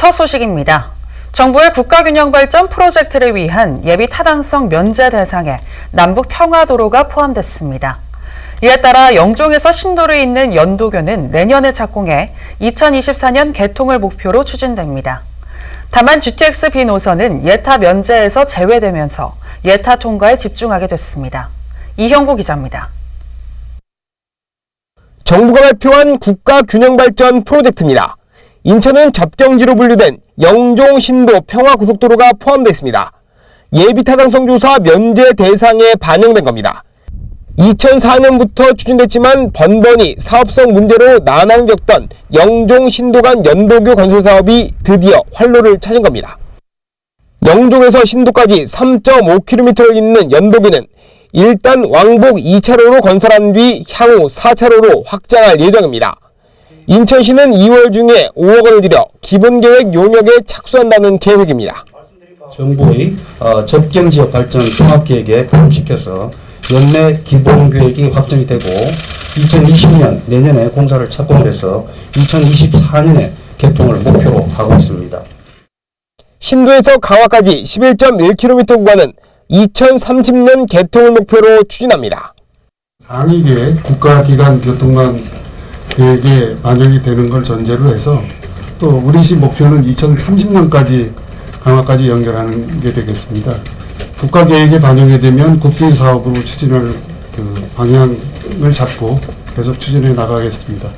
첫 소식입니다. 정부의 국가균형발전 프로젝트를 위한 예비 타당성 면제 대상에 남북 평화도로가 포함됐습니다. 이에 따라 영종에서 신도를 잇는 연도교는 내년에 착공해 2024년 개통을 목표로 추진됩니다. 다만 GTX B 노선은 예타 면제에서 제외되면서 예타 통과에 집중하게 됐습니다. 이형구 기자입니다. 정부가 발표한 국가균형발전 프로젝트입니다. 인천은 접경지로 분류된 영종 신도 평화 고속도로가 포함되어 있습니다. 예비 타당성 조사 면제 대상에 반영된 겁니다. 2004년부터 추진됐지만 번번이 사업성 문제로 난항을 겪던 영종 신도 간 연도교 건설 사업이 드디어 활로를 찾은 겁니다. 영종에서 신도까지 3.5km를 잇는 연도교는 일단 왕복 2차로로 건설한 뒤 향후 4차로로 확장할 예정입니다. 인천시는 2월 중에 5억 원을 들여 기본계획 용역에 착수한다는 계획입니다. 정부의 어, 접경지역 발전 종합계획에 포함시켜서 연내 기본계획이 확정이 되고 2020년 내년에 공사를 착공을 해서 2024년에 개통을 목표로 하고 있습니다. 신도에서 강화까지 11.1km 구간은 2030년 개통을 목표로 추진합니다. 상위계 국가기관 교통망 계획에 반영이 되는 걸 전제로 해서 또 우리 시 목표는 2030년까지 강화까지 연결하는 게 되겠습니다. 국가 계획에 반영이 되면 국비 사업으로 추진할 그 방향을 잡고 계속 추진해 나가겠습니다.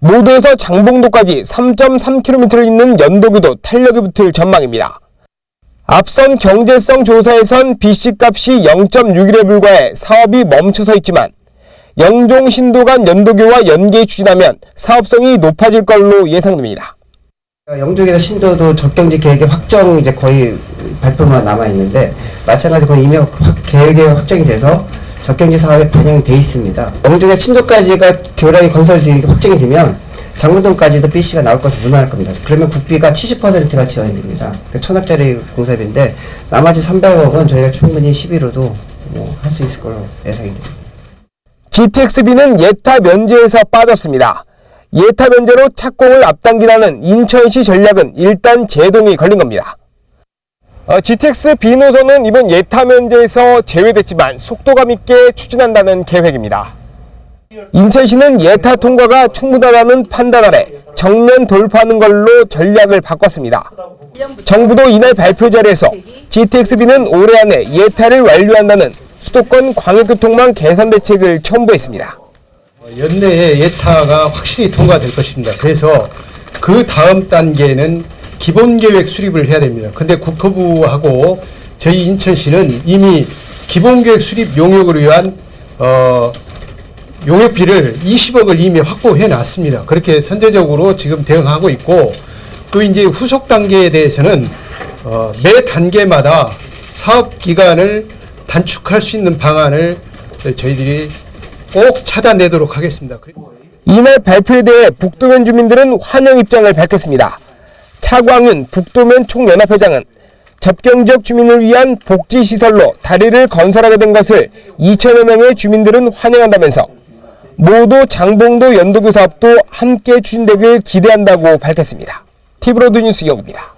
모도에서 장봉도까지 3.3km를 잇는 연도교도 탄력이 붙을 전망입니다. 앞선 경제성 조사에선 BC값이 0.6일에 불과해 사업이 멈춰서 있지만 영종 신도 간 연도교와 연계 추진하면 사업성이 높아질 걸로 예상됩니다. 영종에서 신도도 적경지 계획의 확정 이제 거의 발표만 남아 있는데 마찬가지로 이미 확, 계획이 확정이 돼서 적경지 사업에 반영이 돼 있습니다. 영종에서 신도까지가 교량이 건설이 확정이 되면 장문동까지도 BC가 나올 것을 무난할 겁니다. 그러면 국비가 70%가 지원이 됩니다. 그러니까 천억짜리 공사비인데 나머지 300억은 저희가 충분히 11호도 뭐 할 수 있을 걸로 예상이 됩니다. GTX-B는 예타 면제에서 빠졌습니다. 예타 면제로 착공을 앞당기라는 인천시 전략은 일단 제동이 걸린 겁니다. 어, GTX B 노선은 이번 예타 면제에서 제외됐지만 속도감 있게 추진한다는 계획입니다. 인천시는 예타 통과가 충분하다는 판단 아래 정면 돌파하는 걸로 전략을 바꿨습니다. 정부도 이날 발표 자리에서 GTX-B는 올해 안에 예타를 완료한다는 수도권 광역교통망 개선 대책을 첨부했습니다. 연내에 예타가 확실히 통과될 것입니다. 그래서 그 다음 단계는 기본 계획 수립을 해야 됩니다. 근데 국토부하고 저희 인천시는 이미 기본 계획 수립 용역을 위한 어 용역비를 20억을 이미 확보해 놨습니다. 그렇게 선제적으로 지금 대응하고 있고 또 이제 후속 단계에 대해서는 어, 매 단계마다 사업 기간을 단축할 수 있는 방안을 저희들이 꼭 찾아내도록 하겠습니다. 이날 발표에 대해 북도면 주민들은 환영 입장을 밝혔습니다. 차광윤 북도면 총연합회장은 접경지역 주민을 위한 복지시설로 다리를 건설하게 된 것을 2천여 명의 주민들은 환영한다면서 모두 장봉도 연도교 사업도 함께 추진되길 기대한다고 밝혔습니다. 티브로드 뉴스 영입니다.